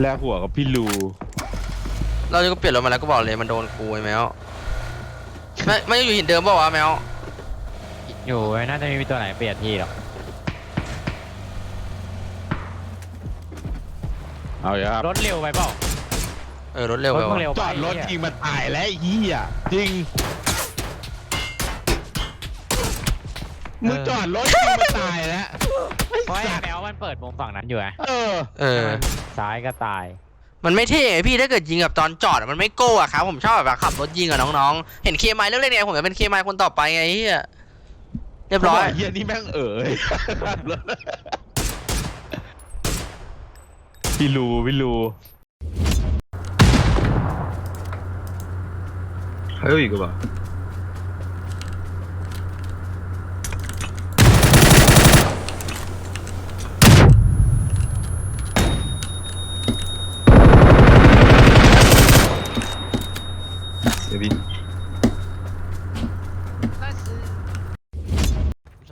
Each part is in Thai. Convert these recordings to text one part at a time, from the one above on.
แลกหัวกับพี่ลูเราจะก็เปลี่ยนรถมาแล้วก็บอกเลยมันโดนกูไอ้แมวไม่ไม่อยู่หินเดิมเปล่าวะแมวอยู่น่าจะไม่มีตัวไหนเปลี่ยนที่หรอกเอาอย่าครับรถเร็วไปเปล่าเออรถเร็วรไปถมึงวะเร็วจไปอดรถเหี้ยยิงมาตายแล้วไอ้เหี้ยจริงมึงจอดรถยิงมาตายแล้วไอ้ พราะไอ้แมวมันเปิดมุมฝั่งนั้นอยู่ไงเออ เออ ซ้ายก็ตาย มันไม่เท่อะพี่ถ้าเกิดยิงแบบตอนจอดมันไม่โก้อะครับผมชอบแบบขับรถยิงอะน้องๆ เห็นเคมายเรื่องเล่นไงผมจะเป็นเคมายคนต่อไปไงเฮียเรียบร้อยเฮียนี่แม่งเอ๋ยพี่รูพี่รู 가요 이거 봐.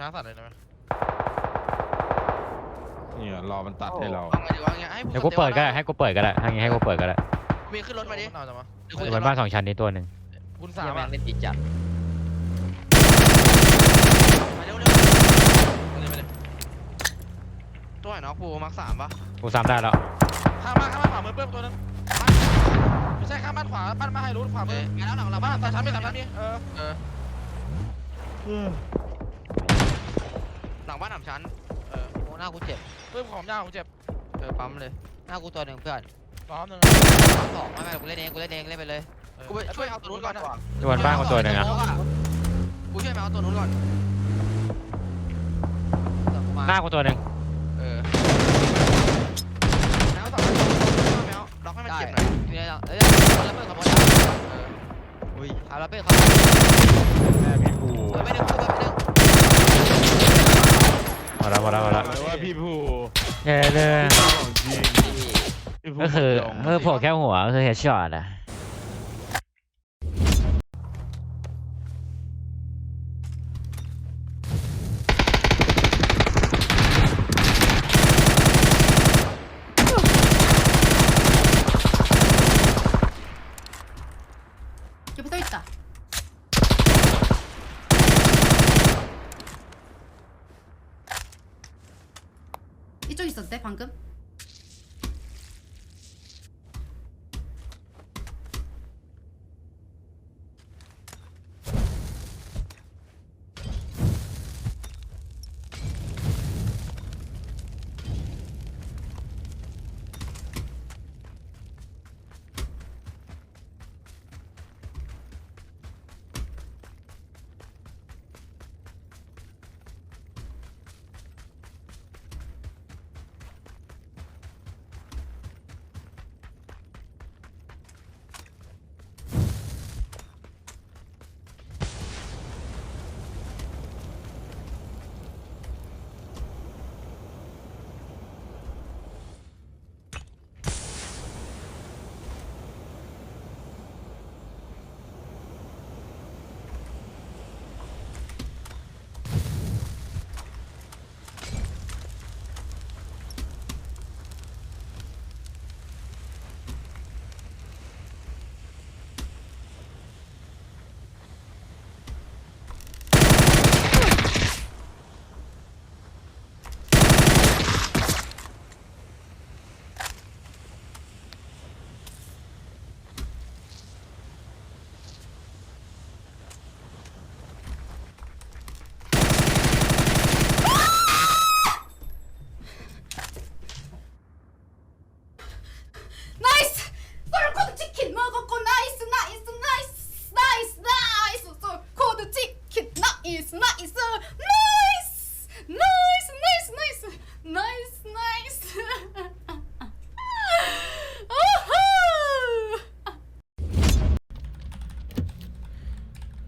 าสัตว์เลยนะเนี่ยรอมันตัดให้เราเอาไงดีวะอย่างเงี้ยให้เดี๋ยวกูเปิดก็ได้ให้กูเปิดก็ได้ทางนี้ให้กูเปิดก็ได้มีขึ้นรถมาดิเอาจังวะเดี๋ยวอคุยยู่บกันนบ้านสองชั้นนี้ตัวหนึ่งคุณเหี้สายมแม่อะงเล่นติดจัดมาเร็วเร็วไปเลยไปเลยตัวไหนเนาะปูมักสามปะกูซ้ำได้แล้วข้ามบ้านข้ามบ้านขวามือเพิ่มตัวนึงบ้านไม่ใช่ข้ามบ้านขวาบ้านมาให้รู้ขวาเอมืออมาแล้วหลังเราบ้าบ้านนตาชั้นไม่ตาชั้นนี่เออเออหลั งบ้านสามชั้น เออโอ้หน้ากูเจ็บเพิ่มของยาวกูเจ็บเออปั๊มเลยหน้ากูตัวหนึ่งเพื่อนร้อนหนึ่งสองไม่ไม่กูเล่นเองกูเล่นเองเล่นไปเลยกูไปช่วยเอาตัวนู้นก่อนนะอยู่บนบ้านกูตัวหนึ่งนะกูช่วยแมวเอาตัวนู้นก่อนสองกูมาหน้ากูตัวหนึ่งเออแมวสองตัวแมวล็อกให้มันได้เจ็บหน่อยอยู่ในหลังเอ้ยคนละเพื่อนขโมยเอออุ้ยเอาละเพื่อนเขาแม่พี่ภูเปิดไม่ดึงเปิดไม่ดึงหมดแล้วห มดแล้วหมดแล้วบอกเลยว่าพี่ภูเย้เลยของจริงพี่ภูก็คือหมดยงเออโผล่แค่หัวก็คือเฮดช็อตอะ 이쪽 있었대 방금?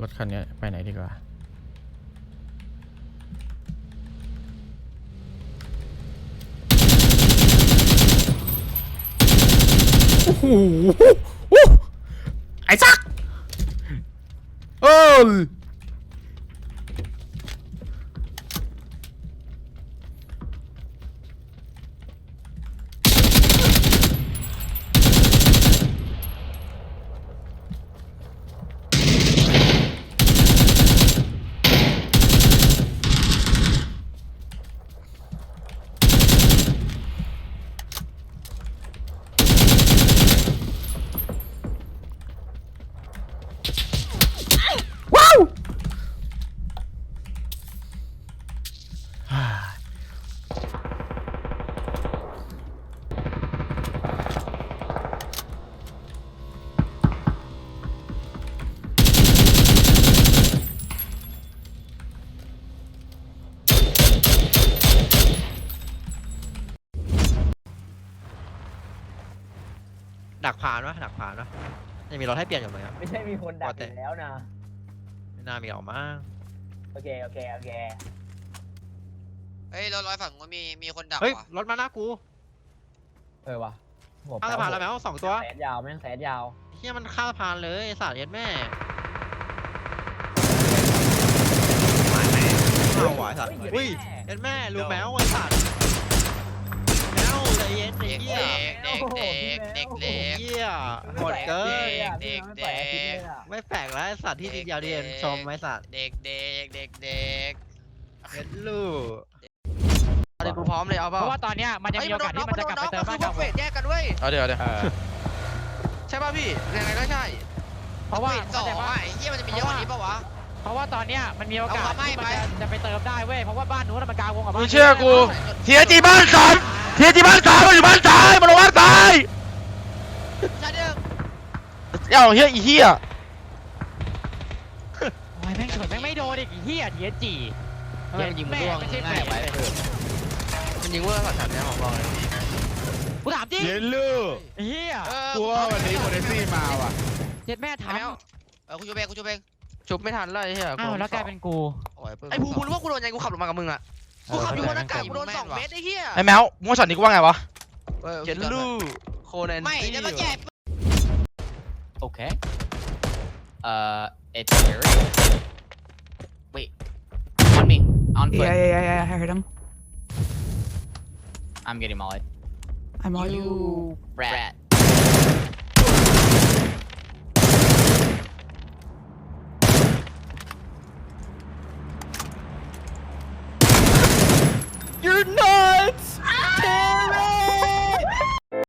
รถคันนี้ไปไหนดีกว่า โอ้โหไอ้ซัก เออ ดักผ่านวะดักผ่านวะยังมีรถให้เปลี่ยนอยู่ไหมครับ ไม่ใช่มีคนดักอยู่แล้วนะไม่น่ามีออกมาโอเคโอเคโอเคเฮ้ยรถร้อยฝั่งนู้นมีมีคนดักเฮ้ยว่ะรถมาหน้ากูเออว่ะหัวข้ามสะพานแล้วแมวสองตัวแสนยาวแม่งแสนยาวเฮียมันข้ามสะพานเลยไอ้สัตว์เย็ดแม่เอาหวายสัตว์อุ้ยเย็ดแม่รู้แมวไอ้สัตว์แมวใจ เย็นเด็กเหี้ยเด็กเด็กเด็กเด็กเหี้ยหมดเกินเด็กเด็กเด็กไม่แปลกแล้วไอ้สัตว์ที่ทีเดียวเดียนชมไอ้สัตว์เด็กเด็กเด็กเด็กเย็ดลูกเอาดิกูพร้อมเลยเอาเปเพล่าราะว่าตอนเนี้ยมันยังมีโอกาสที่มันจะกลับไปเติมบ้านพวเก่ากเฟดแยกกันเว้ยเอาเดี๋ยวเดี๋ยวใช่ป่ะพี่ยังไงก็ใช่เพราะว่าเฟดสองเข้าใจปะ อะไอ้เหี้ยมันจะมีเยอะกว่านี้ปะวะ เพราะว่าตอนเนี้ยมันมีโอกาสเอาความไม่ที่มันไป จะจะไปเติมได้เว้ยเพราะว่าบ้านนู้นนะมันกลางวงกับบ้านมึงเชื่อกูเทียจีบ้านสาม เทียจีบ้านสามมันอยู่บ้านซ้ายมันลงบ้านซ้ายชาเด้งเอ้าเฮียอีเฮียโอ้ยแม่งเฉยแม่งไม่โดนอีกไอ้เหี้ยเทียจีทำไมมันยิงมันร่วงไม่ใช่ง่ายไว้แม่มันยิงเวอร์สัตว์เนี่ยของเราเลยกูถามจริงเย็ดลูกไอ้เหี้ยเออกูว่าวันนี้โมเดซี่มาว่ะเจ็ดแม่ไอ้แมวทำเออคุณชูเบงคุณชูเบงชุบไม่ทันเลยไอ้เฮียอ้าวแล้วกลายเป็นกูโอ้ยเพิ่งไอ้ภูมิมึงรู้ว่ากูโดนยังไงกูขับลงมากับมึงอะ กูขับอยู่บนอากาศกูโดนสองเมตรไอ้เฮียไอ้แมวมึงว่าช็อตนี้กูว่าไงวะเออเจนลูโคแนนไม่เดี๋ยวมาแย่ Okay. Uh, it's here. Wait. On me. On foot. Yeah, yeah, yeah, yeah, I heard him. I'm getting mollied. I'm all You rat.